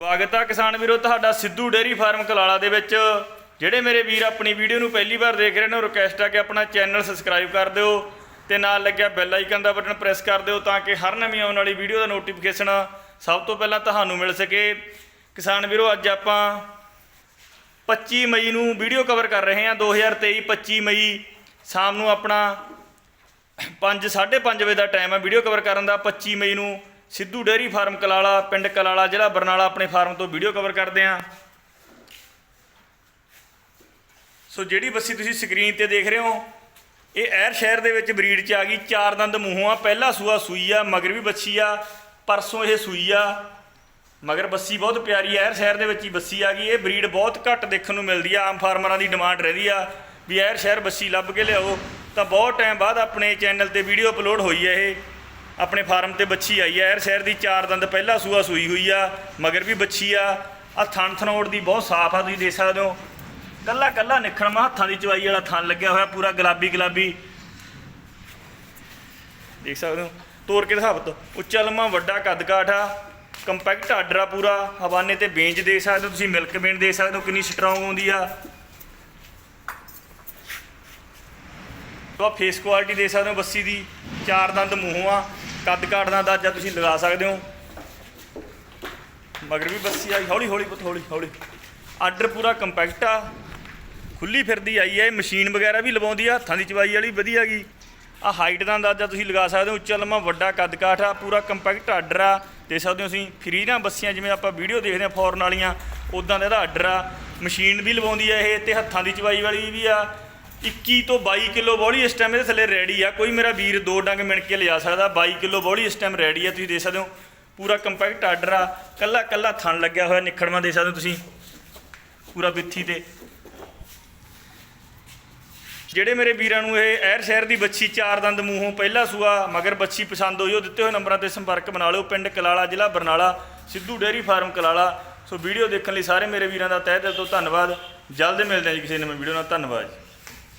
ਸਵਾਗਤ ਆ ਕਿਸਾਨ ਵੀਰੋ, ਤੁਹਾਡਾ ਸਿੱਧੂ ਡੇਅਰੀ ਫਾਰਮ ਕਲਾਲਾ ਦੇ ਵਿੱਚ। ਜਿਹੜੇ ਮੇਰੇ ਵੀਰ ਆਪਣੀ ਵੀਡੀਓ ਨੂੰ ਪਹਿਲੀ ਵਾਰ ਦੇਖ ਰਹੇ ਨੇ, ਉਹ ਰਿਕਵੈਸਟ ਆ ਕਿ ਆਪਣਾ ਚੈਨਲ ਸਬਸਕ੍ਰਾਈਬ ਕਰ ਦਿਓ ਤੇ ਨਾਲ ਲੱਗਿਆ ਬੈਲ ਆਈਕਨ ਦਾ ਬਟਨ ਪ੍ਰੈਸ ਕਰ ਦਿਓ ਤਾਂ ਕਿ ਹਰ ਨਵੀਂ ਆਉਣ ਵਾਲੀ ਵੀਡੀਓ ਦਾ ਨੋਟੀਫਿਕੇਸ਼ਨ ਸਭ ਤੋਂ ਪਹਿਲਾਂ ਤੁਹਾਨੂੰ ਮਿਲ ਸਕੇ। ਕਿਸਾਨ ਵੀਰੋ, ਅੱਜ ਆਪਾਂ 25 ਮਈ ਨੂੰ ਵੀਡੀਓ ਕਵਰ ਕਰ ਰਹੇ ਹਾਂ। 2023 25 ਮਈ ਸ਼ਾਮ ਨੂੰ ਆਪਣਾ 5 5:30 ਵਜੇ ਦਾ ਟਾਈਮ ਹੈ ਵੀਡੀਓ ਕਵਰ ਕਰਨ ਦਾ। 25 ਮਈ ਨੂੰ ਸਿੱਧੂ ਡੇਅਰੀ ਫਾਰਮ ਕਲਾਲਾ, ਪਿੰਡ ਕਲਾਲਾ, ਜ਼ਿਲ੍ਹਾ ਬਰਨਾਲਾ ਆਪਣੇ ਫਾਰਮ ਤੋਂ ਵੀਡੀਓ ਕਵਰ ਕਰਦੇ ਹਾਂ। ਸੋ ਜਿਹੜੀ ਬੱਸੀ ਤੁਸੀਂ ਸਕਰੀਨ ਤੇ ਦੇਖ ਰਹੇ ਹੋ, ਇਹ ਐਰ ਸ਼ਹਿਰ ਦੇ ਵਿੱਚ ਬਰੀਡ ਚ ਆ ਗਈ, ਚਾਰ ਦੰਦ ਮੂੰਹੋਂ ਆ, ਪਹਿਲਾ ਸੂਆ ਸੂਈ ਆ, ਮਗਰ ਵੀ ਬੱਚੀ ਆ, ਪਰਸੋਂ ਇਹ ਸੂਈ ਆ, ਮਗਰ ਬੱਸੀ ਬਹੁਤ ਪਿਆਰੀ ਐ ਐਰ ਸ਼ਹਿਰ ਦੇ ਵਿੱਚ ਹੀ ਬੱਸੀ ਆ ਗਈ, ਇਹ ਬਰੀਡ ਬਹੁਤ ਘੱਟ ਦੇਖਣ ਨੂੰ ਮਿਲਦੀ ਆ, ਆਮ ਫਾਰਮਰਾਂ ਦੀ ਡਿਮਾਂਡ ਰਹਿੰਦੀ ਆ, ਵੀ ਐਰ ਸ਼ਹਿਰ ਬੱਸੀ ਲੱਭ ਕੇ ਲਿਆਓ, ਤਾਂ ਬਹੁਤ ਟਾਈਮ ਬਾਅਦ ਆਪਣੇ ਚੈਨਲ ਤੇ ਵੀਡੀਓ ਅਪਲੋਡ ਹੋਈ ਹੈ ਇਹ। ਆਪਣੇ ਫਾਰਮ ਤੇ ਬੱਚੀ ਆਈ ਆ। ਐਰ ਸ਼ਹਿਰ ਦੀ ਚਾਰ ਦੰਦ ਪਹਿਲਾ ਸੂਆ ਸੂਈ ਹੋਈ ਆ, ਮਗਰ ਵੀ ਬੱਚੀ ਆ। ਆ ਥਣ ਥਣੋੜ ਦੀ ਬਹੁਤ ਸਾਫ਼ ਆ, ਤੁਸੀਂ ਦੇਖ ਸਕਦੇ ਹੋ। ਕੱਲਾ ਕੱਲਾ ਨਿਖਣਮਾ ਹੱਥਾਂ ਦੀ ਚਵਾਈ ਵਾਲਾ ਥਣ ਲੱਗਿਆ ਹੋਇਆ, ਪੂਰਾ ਗੁਲਾਬੀ ਗੁਲਾਬੀ। ਦੇਖ ਸਕਦੇ ਹੋ। ਤੋੜ ਕੇ ਦਿਖਾ ਉੱਚਾ ਲੰਮਾ, ਵੱਡਾ ਕੱਦ ਕਾਠ ਆ। ਕੰਪੈਕਟ ਆਰਡਰ ਆ ਪੂਰਾ। ਹਵਾਨੇ ਤੇ ਬੇਂਜ ਦੇ ਸਕਦੇ ਹੋ ਤੁਸੀਂ, ਮਿਲਕ ਬੇਂਚ ਦੇ ਸਕਦੇ ਹੋ ਕਿੰਨੀ ਸਟਰੋਂਗ ਆਉਂਦੀ ਆ। ਤੋ ਫੇਸ ਕੁਆਲਿਟੀ ਦੇ ਸਕਦੇ ਹੋ ਬੱਸੀ ਦੀ। ਚਾਰ ਦੰਦ ਮੂੰਹੋਂ ਆ, ਕੱਦ ਕਾਠ ਦਾ ਅੰਦਾਜ਼ਾ ਤੁਸੀਂ ਲਗਾ ਸਕਦੇ ਹੋ। ਮਗਰ ਵੀ ਬੱਸੀ ਆਈ, ਹੌਲੀ ਹੌਲੀ ਪੁੱਤ, ਹੌਲੀ ਹੌਲੀ। ਆਰਡਰ ਪੂਰਾ ਕੰਪੈਕਟ ਆ, ਖੁੱਲੀ ਫਿਰਦੀ ਆਈ ਹੈ ਇਹ ਮਸ਼ੀਨ ਵਗੈਰਾ ਵੀ ਲਵਾਉਂਦੀ ਆ, ਹੱਥਾਂ ਦੀ ਚਵਾਈ ਵਾਲੀ ਵਧੀਆ ਗਈ ਆ ਹਾਈਟ ਦਾ ਅੰਦਾਜ਼ਾ ਤੁਸੀਂ ਲਗਾ ਸਕਦੇ ਹੋ, ਉੱਚਾ, ਲੰਮਾ, ਵੱਡਾ, ਕੱਦ ਕਾਠ ਆ, ਪੂਰਾ ਕੰਪੈਕਟ ਆਰਡਰ ਆ। ਦੇ ਸਕਦੇ ਹੋ ਤੁਸੀਂ ਫਰੀ ਨਾ ਬੱਸੀਆਂ, ਜਿਵੇਂ ਆਪਾਂ ਵੀਡੀਓ ਦੇਖਦੇ ਆ ਫੋਰਨ ਵਾਲੀਆਂ ਉਦਾਂ ਦਾ ਇਹਦਾ ਆਰਡਰ ਆ। ਮਸ਼ੀਨ ਵੀ ਲਵਾਉਂਦੀ ਆ ਇਹ, ਤੇ ਹੱਥਾਂ ਦੀ ਚਵਾਈ ਵਾਲੀ ਵੀ ਆ। 21 ਤੋਂ 22 ਕਿਲੋ ਬੋਲੀ ਇਸ ਟਾਈਮ ਇਹਦੇ ਥੱਲੇ ਰੈਡੀ ਆ। ਕੋਈ ਮੇਰਾ ਵੀਰ ਦੋ ਡੰਗ ਮਿਣ ਕੇ ਲਿਜਾ ਸਕਦਾ। 22 ਕਿਲੋ ਬੋਲੀ ਇਸ ਟਾਈਮ ਰੈਡੀ ਆ। ਤੁਸੀਂ ਦੇ ਸਕਦੇ ਹੋ, ਪੂਰਾ ਕੰਪੈਕਟ ਆਰਡਰ ਆ। ਕੱਲਾ ਕੱਲਾ ਥਣ ਲੱਗਿਆ ਹੋਇਆ। ਨਿਖੜਵਾ ਦੇ ਸਕਦੇ ਹੋ ਤੁਸੀਂ। ਪੂਰਾ ਬਿੱਥੀ ਤੇ। ਜਿਹੜੇ ਮੇਰੇ ਵੀਰਾਂ ਨੂੰ ਇਹ ਐਰ ਸ਼ਹਿਰ ਦੀ ਬੱਚੀ ਚਾਰ ਦੰਦ ਮੂੰਹੋਂ ਪਹਿਲਾ ਸੂਆ, ਮਗਰ ਬੱਚੀ ਪਸੰਦ ਹੋਈ, ਉਹ ਦਿੱਤੇ ਹੋਏ ਨੰਬਰਾਂ ਤੇ ਸੰਪਰਕ ਬਣਾ ਲਿਓ। ਪਿੰਡ ਕਲਾਲਾ, ਜ਼ਿਲ੍ਹਾ Barnala, Sidhu dairy farm Kalala. So video ਦੇਖਣ ਲਈ ਸਾਰੇ ਮੇਰੇ ਵੀਰਾਂ ਦਾ ਤਹਿ ਦਿਲ ਤੋਂ ਧੰਨਵਾਦ। ਜਲਦ ਮਿਲਦੇ ਹਾਂ ਜੀ ਕਿਸੇ ਨਵੀਂ ਵੀਡੀਓ ਨਾਲ। ਧੰਨਵਾਦ ਜੀ।